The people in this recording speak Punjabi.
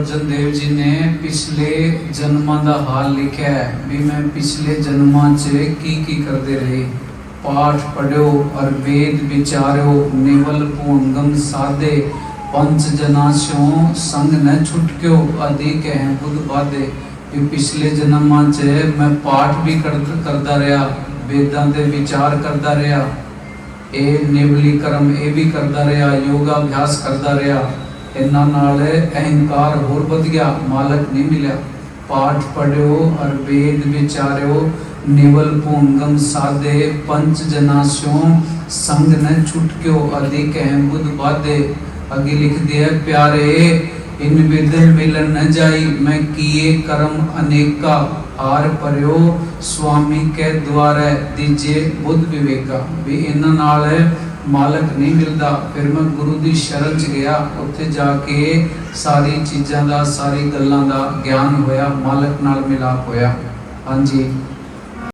ਅਰਜਨ ਦੇਵ ਜੀ ਨੇ ਪਿਛਲੇ ਜਨਮਾਂ ਦਾ ਹਾਲ ਲਿਖਿਆ ਹੈ ਵੀ ਮੈਂ ਪਿਛਲੇ ਜਨਮਾਂ 'ਚ ਕੀ ਕੀ ਕਰਦੇ ਰਹੇ? ਪਾਠ ਪੜਿਓ ਅਰ ਵੇਦ ਵਿਚਾਰਿਓ, ਨਿਵਲ ਭੂੰਗਮ ਸਾਧੇ ਪੰਚ ਜਨਾ ਸੰਗ ਨ ਛੁਟਕਿਓ, ਆਦਿ ਕਹਿ ਬੁੱਧ ਬਾਦੇ ਵੀ ਪਿਛਲੇ ਜਨਮਾਂ 'ਚ ਮੈਂ ਪਾਠ ਵੀ ਕਰਦਾ ਰਿਹਾ, ਵੇਦਾਂ ਦੇ ਵਿਚਾਰ ਕਰਦਾ ਰਿਹਾ। ਇਹ ਨਿਵਲੀ ਕਰਮ ਇਹ ਵੀ ਕਰਦਾ ਰਿਹਾ ਯੋਗਾ ਅਭਿਆਸ ਕਰਦਾ ਰਿਹਾ। ਇਹਨਾਂ ਨਾਲ ਅਹੰਕਾਰ ਹੋਰ ਵਧ ਗਿਆ ਮਾਲਕ ਨਹੀਂ ਮਿਲਿਆ ਪਾਠ ਪੜਿਓ ਅਰ ਵੇਦ ਵਿਚਾਰਿਓ ਨਿਵਲ ਭੂੰਗਮ ਸਾਧੇ ਪੰਚ ਜਨਾ ਸਿਓ ਸੰਗ ਨ ਛੁਟਕਿਓ ਆਦਿ ਕਹਿ ਬੁੱਧ ਬਾਦੇ ਅੱਗੇ ਲਿਖਦੇ ਹੈ ਪਿਆਰੇ ਇਨ ਵਿਦਨ ਮਿਲਨ ਨ ਜਾਈ ਮੈਂ ਕੀਏ ਕਰਮ ਅਨੇਕਾ ਹਾਰ ਪਰਿਓ ਸੁਆਮੀ ਕੇ ਦੁਆਰੇ ਦੀਜੇ ਬੁੱਧ ਵਿਵੇਕਾ ਵੀ ਇਹਨਾਂ ਨਾਲ ਮਾਲਕ ਨਹੀਂ ਮਿਲਦਾ, ਫਿਰ ਮੈਂ ਗੁਰੂ ਦੀ ਸ਼ਰਨ ਚ ਗਿਆ। ਉੱਥੇ ਜਾ ਕੇ ਸਾਰੀ ਚੀਜ਼ਾਂ ਦਾ, ਸਾਰੀ ਗੱਲਾਂ ਦਾ ਗਿਆਨ ਹੋਇਆ, ਮਾਲਕ ਨਾਲ ਮਿਲਾਪ ਹੋਇਆ। ਹਾਂਜੀ।